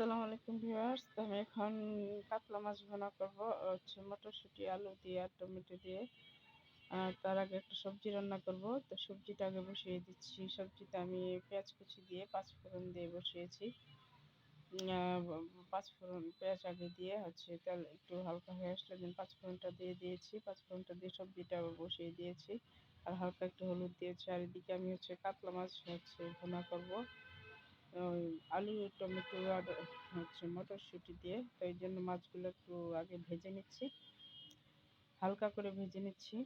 আসসালামু আলাইকুম ভিউয়ার্স। তো আমি এখন কাতলা মাছ ভুনা করব। হচ্ছে মটরশুঁটি, আলু দিয়ে আর টমেটো দিয়ে। আর তার আগে একটা সবজি রান্না করব। তো সবজিটা আগে বসিয়ে দিচ্ছি। সবজিটা আমি পেঁয়াজ কুচি দিয়ে পাঁচফোড়ন দিয়ে বসিয়েছি। পাঁচফোড়ন পেঁয়াজ আগে দিয়ে হচ্ছে তেল একটু হালকা হয়ে আসলে দেন পাঁচফোড়নটা দিয়ে দিয়েছি। পাঁচফোড়নটা দিয়ে সবজিটা বসিয়ে দিয়েছি। আর হালকা একটু হলুদ দিয়েছি। আর এদিকে আমি হচ্ছে কাতলা মাছ হচ্ছে ভুনা করব। আলু, টমেটো আর হচ্ছে মটরশুঁটি দিয়ে। তো এই জন্য মাছগুলো একটু আগে ভেজে নিচ্ছি। হালকা করে ভেজে নিচ্ছি।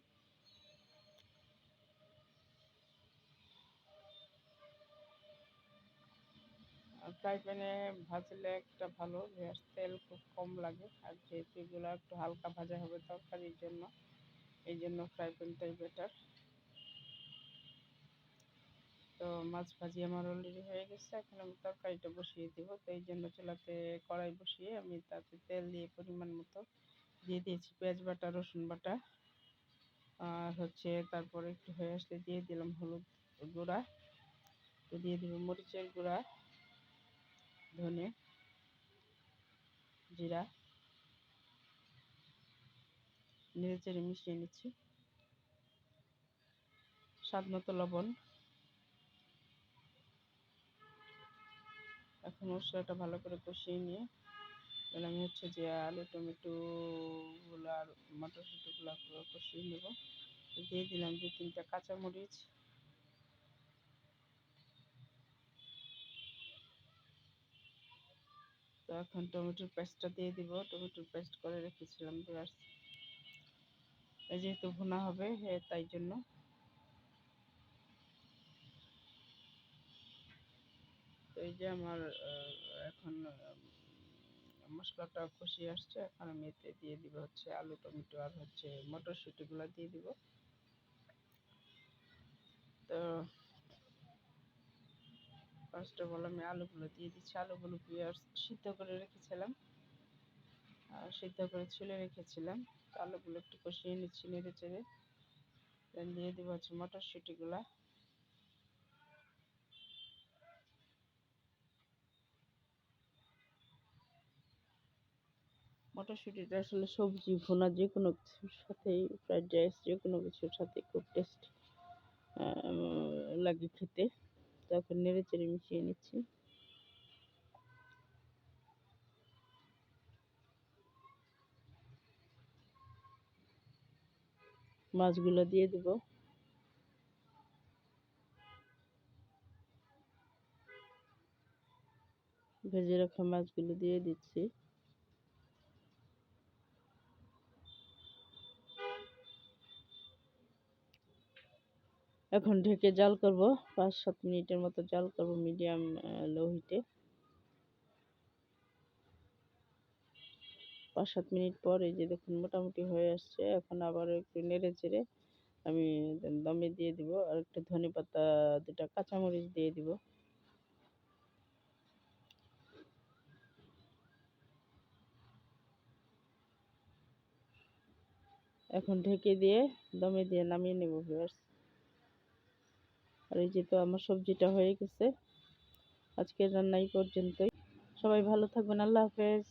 ফ্রাই প্যানে ভাজলে একটা ভালো তেল খুব কম লাগে। আর যেহেতু এগুলো একটু হালকা ভাজা হবে তরকারির জন্য, এই জন্য ফ্রাই প্যানটাই বেটার তো মাছ ভাজি আমার অলরেডি হয়ে গেছে। এখন আমি তরকারিটা বসিয়ে দেব। তো এই জন্য চুলাতে কড়াই বসিয়ে আমি তাতে তেল দিয়ে পরিমাণ মতো দিয়ে দিয়েছি। পেঁয়াজ বাটা, রসুন বাটা আর হচ্ছে তারপরে একটু হয়ে আসলে দিয়ে দিলাম হলুদ গুঁড়া। তো দিয়ে দিব মরিচের গুঁড়া, ধনে জিরা নেড়ে চেড়ে মিশিয়ে নিচ্ছি। স্বাদ মতো লবণ এখন মশলাটা ভালো করে কষিয়ে নিয়ে এবার আমি হচ্ছে যে আলু, টমেটোগুলো আর মটরশুঁটিগুলো কষিয়ে নেব। দিয়ে দিলাম দু তিনটা কাঁচামরিচ। তো এখন টমেটোর পেস্টটা দিয়ে দিব। টমেটোর পেস্ট করে রেখেছিলাম যেহেতু ভুনা হবে তাই জন্য। এই যে আমার এখন মশলাটা কষিয়ে আসছে। এখন আমি এতে দিয়ে দিব হচ্ছে আলু, টমেটো আর হচ্ছে মটরশুঁটিগুলো দিয়ে দিব। তো ফার্স্ট অফ অল আমি আলুগুলো দিয়ে দিচ্ছি। আলুগুলো পেঁয়াজ সিদ্ধ করে রেখেছিলাম। আর সিদ্ধ করে ছুলে রেখেছিলাম। আলুগুলো একটু কষিয়ে নিচ্ছি নেড়ে চেড়ে। দিয়ে দিব হচ্ছে মটরশুঁটিগুলা। মটরশুঁটিটা আসলে সবজি, ভুনা যে কোনো কিছুর সাথেই ফ্রাইড রাইস যে কোনো কিছুর সাথে খুব টেস্ট লাগে খেতে। তখন নেড়ে চেড়ে মিশিয়ে নিচ্ছি। মাছগুলো দিয়ে দেব। ভেজে রাখা মাছগুলো দিয়ে দিচ্ছি। এখন ঢেকে জাল করব পাঁচ সাত মিনিটের মতো জাল করব মিডিয়াম লো হিটে পাঁচ সাত মিনিট পর এই যে দেখুন মোটামুটি হয়ে আসছে, এখন আবার একটু নেড়ে চেড়ে আমি দমে দিয়ে দিব, আর একটু ধনে পাতা দুটা কাঁচামরিচ দিয়ে দিব। এখন ঢেকে দিয়ে দমে দিয়ে নামিয়ে নেব, ভিউয়ার্স। আর এই যে তো আমার সবজিটা হয়ে গেছে। আজকের রান্না এই পর্যন্তই। সবাই ভালো থাকবেন। আল্লাহ হাফেজ।